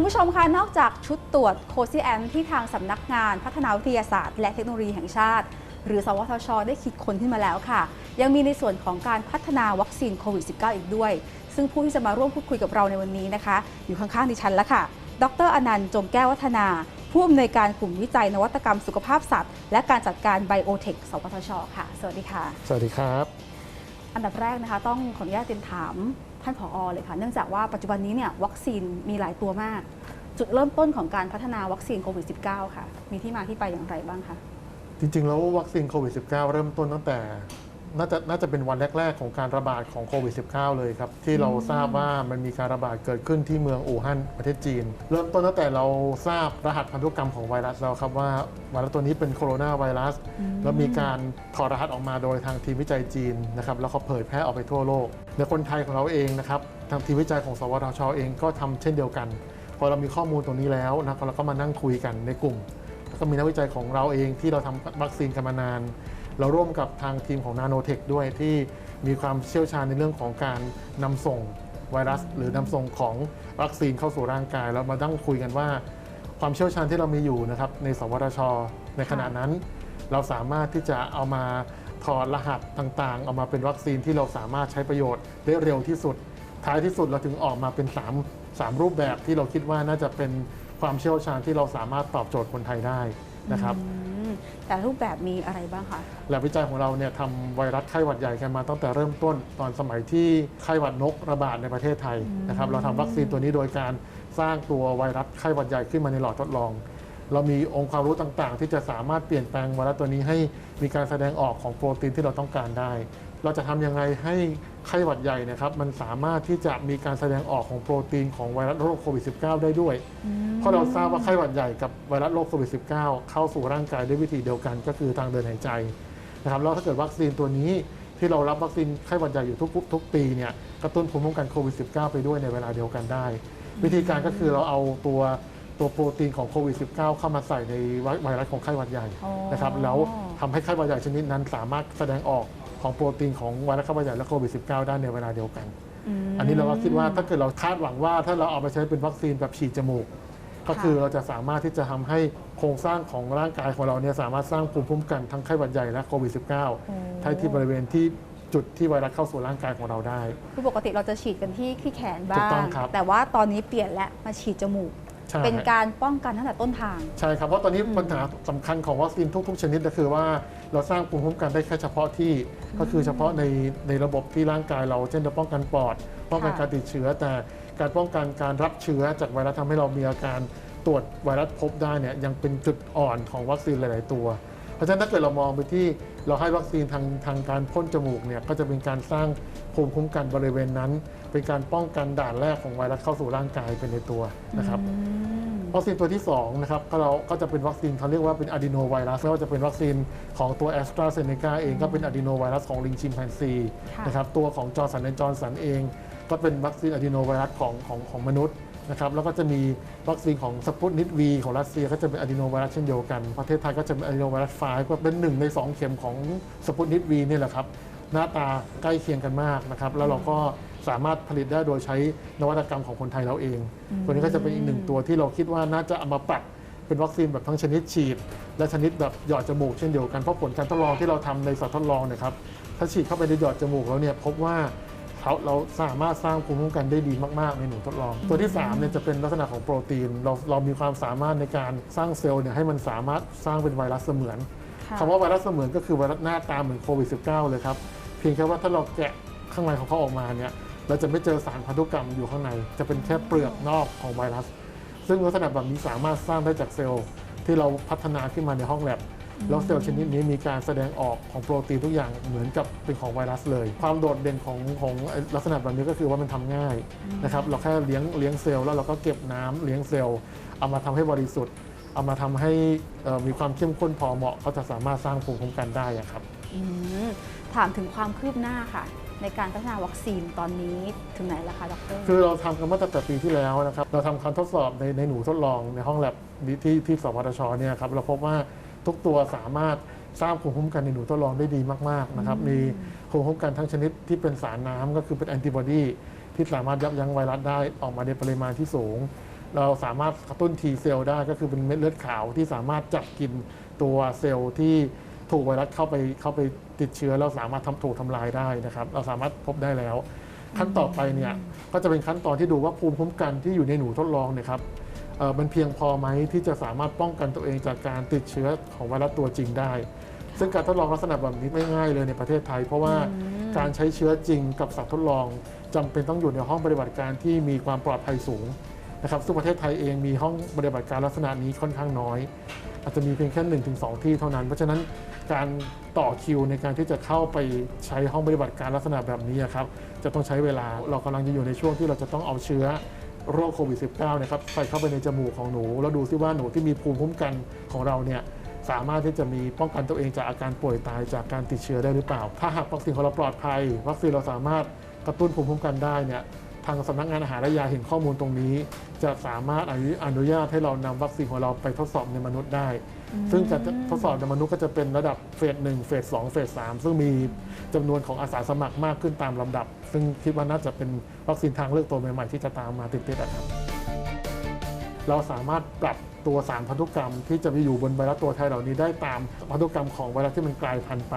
คุณผู้ชมคะนอกจากชุดตรวจโคซีแอนที่ทางสำนักงานพัฒนาวิทยาศาสตร์ และเทคโนโลยีแห่งชาติ หรือสวทช ได้คิดค้นขึ้นมาแล้วค่ะ ยังมีในส่วนของการพัฒนาวัคซีนโควิด -19 อีกด้วย ซึ่งผู้ที่จะมาร่วมพูดคุยกับเราในวันนี้นะคะ อยู่ข้างๆดิฉันแล้วค่ะ ดรอนันต์จงแก้ววัฒนา ผู้อำนวยการกลุ่มวิจัยนวัตกรรมสุขภาพสัตว์ และการจัดการไบโอเทค สวทช ค่ะ สวัสดีค่ะ สวัสดีครับ อันดับแรกนะคะ ต้องขออนุญาตเรียนถาม ท่านผอเลยค่ะ เนื่องจากว่าปัจจุบันนี้เนี่ยวัคซีนมีหลายตัวมาก จุดเริ่มต้นของการพัฒนาวัคซีนโควิด -19 ค่ะ มีที่มาที่ไปอย่างไรบ้างคะ จริงๆ แล้ววัคซีนโควิด -19 เริ่มต้นตั้งแต่ น่าจะน่าจะเป็นวันแรก ๆ ของการระบาดของโควิด -19 เลยครับ ที่เราทราบว่ามันมีการระบาดเกิดขึ้นที่เมืองอู่ฮั่นประเทศจีน เริ่มต้นตั้งแต่เราทราบรหัสพันธุกรรมของไวรัสแล้วครับว่าไวรัสตัวนี้เป็นโคโรนาไวรัสแล้วมีการถอดรหัสออกมาโดยทางทีมวิจัยจีนนะครับแล้วเขาเผยแพร่ออกไปทั่วโลกในคนไทยของเราเองนะครับทางทีมวิจัยของสวทชเองก็ทำเช่นเดียวกัน พอเรามีข้อมูลตรงนี้แล้วนะครับเราก็มานั่งคุยกันในกลุ่ม แล้วก็มีนักวิจัยของเราเองที่เราทำวัคซีนกันมานาน เราร่วมกับทางทีมของนาโนเทคด้วยที่มีความเชี่ยวชาญในเรื่องของการนำส่งไวรัส หรือนำส่งของวัคซีนเข้าสู่ร่างกาย แล้วมาตั้งคุยกันว่า ความเชี่ยวชาญที่เรามีอยู่นะครับในสวทช ในขณะนั้น เราสามารถที่จะเอามาถอดรหัสต่างๆ เอามาเป็นวัคซีนที่เราสามารถใช้ประโยชน์ได้เร็วที่สุด ท้ายที่สุดเราถึงออกมาเป็น 3 3 รูปแบบที่เราคิดว่าน่าจะเป็นความเชี่ยวชาญที่เราสามารถตอบโจทย์คนไทยได้นะครับ แต่รูปแบบมีอะไรบ้างคะแลบวิจัยของเราเนี่ยทำไวรัสไข้หวัดใหญ่กันมาตั้งแต่เริ่มต้นตอนสมัยที่ไข้หวัดนกระบาดในประเทศไทยนะครับเราทำวัคซีนตัวนี้โดยการสร้างตัวไวรัสไข้หวัดใหญ่ขึ้นมาในหลอดทดลอง เรามีองค์ความรู้ต่างๆ ที่จะสามารถเปลี่ยนแปลงไวรัสตัวนี้ให้มีการแสดงออกของโปรตีนที่เราต้องการได้ เราจะทำยังไงให้ไข้หวัดใหญ่เนะครับมันสามารถที่จะมีการแสดงออกของโปรตีนของไวรัสโรคโควิด -19 ได้ด้วย เพราะเราทราบว่าไข้หวัดใหญ่กับไวรัสโรคโควิด -19 เข้าสู่ร่างกายด้วยวิธีเดียวกันก็คือทางเดินหายใจนะครับแล้วถ้าเกิดวัคซีนตัวนี้ที่เรารับวัคซีนไข้หวัดใหญ่อยู่ทุกทุกปีเนี่ยกระตุ้นภูมิคุ้มกันโควิด -19 ไปด้วยในเวลาเดียวกันได้ วิธีการก็คือเราเอาตัว ตัวโปรตีนของโควิด -19 เข้ามาใส่ในไวรัสของไข้หวัดใหญ่อ๋อนะครับแล้วทำให้ไข้หวัดใหญ่ชนิดนั้นสามารถแสดงออกของโปรตีนของไวรัสไข้หวัดใหญ่และโควิด -19 ได้ในเวลาเดียวกันมอันนี้เราก็คิดว่าถ้าเกิดเราคาดหวังว่าถ้าเราเอาไปใช้เป็นวัคซีนแบบฉีดจมูก ก็คือเราจะสามารถที่จะทำให้โครงสร้างของร่างกายของเราเนี่ยสามารถสร้างภูมิคุ้มกันทั้งไข้หวัดใหญ่และโควิด -19 ให้ที่บริเวณที่จุดที่ไวรัสเข้าสู่ร่างกายของเราได้ คือปกติเราจะฉีดกันที่ที่แขนถูบ้ากต้องงครับแต่ว่าตอนนี้เปลี่ยนแล้วมาฉีดจมูก ใช่ เป็นการป้องกันตั้งแต่ต้นทาง ใช่ครับ เพราะตอนนี้อืมปัญหาสำคัญของวัคซีนทุก ๆ ชนิดก็คือว่าเราสร้างภูมิคุ้มกันได้แค่เฉพาะที่ก็คือเฉพาะในในระบบที่ร่างกายเราเช่นจะป้องกันปอด ป้องกันค่ะ การติดเชื้อ แต่การป้องกันการรับเชื้อจากไวรัสทำให้เรามีอาการตรวจไวรัสพบได้เนี่ยยังเป็นจุดอ่อนของวัคซีนหลาย ๆ ตัว เพราะฉะนั้นถ้าเกิดเรามองไปที่เราให้วัคซีนทางทางการพ่นจมูกเนี่ยก็จะเป็นการสร้างภูมิคุ้มกันบริเวณนั้น เป็นการป้องกันด่านแรกของไวรัสเข้าสู่ร่างกายเป็นในตัวนะครับอืมวัคซีนตัวที่2นะครับก็เราก็จะเป็นวัคซีนเขาเรียกว่าเป็นอะดีโนไวรัสไม่ว่าจะเป็นวัคซีนของตัวแอสตราเซเนกาเองก็เป็นอะดีโนไวรัสของลิงชิมแปนซีค่ะนะครับตัวของจอร์สันและจอร์สันเอง ก็เป็นวัคซีนอะดีโนไวรัสของของของมนุษย์ นะครับแล้วก็จะมีวัคซีนของสปุตนิกวีของรัสเซียก็จะเป็นอะดีโนไวรัสเช่นเดียวกันประเทศไทยก็จะเป็นอะดีโนไวรัสไฟก็เป็นหนึ่งใน 2 เข็มของสปุตนิกวีนี่แหละครับหน้าตาใกล้เคียงกันมากนะครับแล้วเราก็สามารถผลิตได้โดยใช้นวัตกรรมของคนไทยเราเอง ตัวนี้ก็จะเป็นอีกหนึ่งตัวที่เราคิดว่าน่าจะเอามาปรับเป็นวัคซีนแบบทั้งชนิดฉีด และชนิดแบบหยอดจมูกเช่นเดียวกันเพราะผลการทดลองที่เราทำในสัตว์ทดลองเนะครับถ้าฉีดเข้าไปในหยอดจมูกแล้วเนี่ยพบว่า เขาเราสามารถสร้างภูมิคุ้มกันได้ดีมากๆ ในหนูทดลอง ตัวที่3เนี่ยจะเป็นลักษณะของโปรตีน เราเรามีความสามารถในการสร้างเซลล์เนี่ยให้มันสามารถสร้างเป็นไวรัสเสมือนค่ะคำว่าไวรัสเสมือนก็คือไวรัสหน้าตาเหมือนโควิด -19 เลยครับ เพียงแค่ว่าถ้าเราแกะข้างในของเขาออกมาเนี่ยเราจะไม่เจอสารพันธุกรรมอยู่ข้างใน จะเป็นแค่เปลือกนอกของไวรัส ซึ่งลักษณะแบบนี้สามารถสร้างได้จากเซลล์ที่เราพัฒนาขึ้นมาในห้องแลบ แล้วเซลล์ชนิดนี้มีการแสดงออกของโปรตีนทุกอย่างเหมือนกับเป็นของไวรัสเลย ความโดดเด่นของของไอ้ลักษณะแบบนี้ก็คือว่ามันทำง่ายนะครับเราแค่เลี้ยงเลี้ยงเซลล์แล้วเราก็เก็บน้ำเลี้ยงเซลล์เอามาทำให้บริสุทธิ์ เอามาทำให้เอ่อมีความเข้มข้นพอเหมาะก็จะสามารถสร้างภูมิคุ้มกันได้อะครับอืมถามถึงความคืบหน้าค่ะในการพัฒนาวัคซีนตอนนี้ถึงไหนแล้วคะดรคือเราทำกันมาตั้งแต่ปีที่แล้วนะครับ เราทำการทดสอบในในหนูทดลองในห้องแลบที่ที่สวทชเนี่ยครับเราพบว่า ทุกตัวสามารถสร้างภูมิคุ้มกันในหนูทดลองได้ดีมากๆนะครับมีภูมิคุ้มกันทั้งชนิดที่เป็นสารน้ำก็คือเป็นแอนติบอดีที่สามารถยับยั้งไวรัสได้ออกมาในปริมาณที่สูง เราสามารถกระตุ้น T เซลล์ได้ก็คือเป็นเม็ดเลือดขาวที่สามารถจับกินตัวเซลล์ที่ถูกไวรัสเข้าไปเข้าไปติดเชื้อแล้วสามารถทำถูกทำลายได้นะครับ เราสามารถพบได้แล้ว ขั้นต่อไปเนี่ยก็จะเป็นขั้นตอนที่ดูว่าภูมิคุ้มกันที่อยู่ในหนูทดลองเนี่ยครับเอ่อ มันเพียงพอไหมที่จะสามารถป้องกันตัวเองจากการติดเชื้อของไวรัสตัวจริงได้ ซึ่งการทดลองลักษณะแบบนี้ไม่ง่ายเลยในประเทศไทย เพราะว่าการใช้เชื้อจริงกับสัตว์ทดลองจำเป็นต้องอยู่ในห้องปฏิบัติการที่มีความปลอดภัยสูงนะครับซึ่งประเทศไทยเองมีห้องปฏิบัติการลักษณะนี้ค่อนข้างน้อย อาจจะมีเพียงแค่หนึ่งถึงสองที่เท่านั้น เพราะฉะนั้นการต่อคิวในการที่จะเข้าไปใช้ห้องปฏิบัติการลักษณะแบบนี้ครับจะต้องใช้เวลาเรากำลังจะอยู่ในช่วงที่เราจะต้องเอาเชื้อ โรคโควิด -19 นะครับใส่เข้าไปในจมูกของหนู แล้วดูซิว่าหนูที่มีภูมิคุ้มกันของเราเนี่ยสามารถที่จะมีป้องกันตัวเองจากอาการป่วยตายจากการติดเชื้อได้หรือเปล่า ถ้าหากวัคซีนของเราปลอดภัย วัคซีนเราสามารถกระตุ้นภูมิคุ้มกันได้เนี่ย ทางสำนักงานอาหารและยาเห็นข้อมูลตรงนี้ จะสามารถอนุอนุญาตให้เรานำวัคซีนของเราไปทดสอบในมนุษย์ได้ ซึ่งการทดสอบในมนุษย์ก็จะเป็นระดับเฟสหนึ่งเฟสสองเฟสสามซึ่งมีจำนวนของอาสาสมัครมากขึ้นตามลำดับ ซึ่งคิดว่าน่าจะเป็นวัคซีนทางเลือกตัวใหม่ๆที่จะตามมาติดๆนะครับ เราสามารถปรับตัวสารพันธุกรรมที่จะไปอยู่บนไวรัสตัวไทยเหล่านี้ได้ตามพันธุกรรมของไวรัสที่มันกลายพันธุ์ไป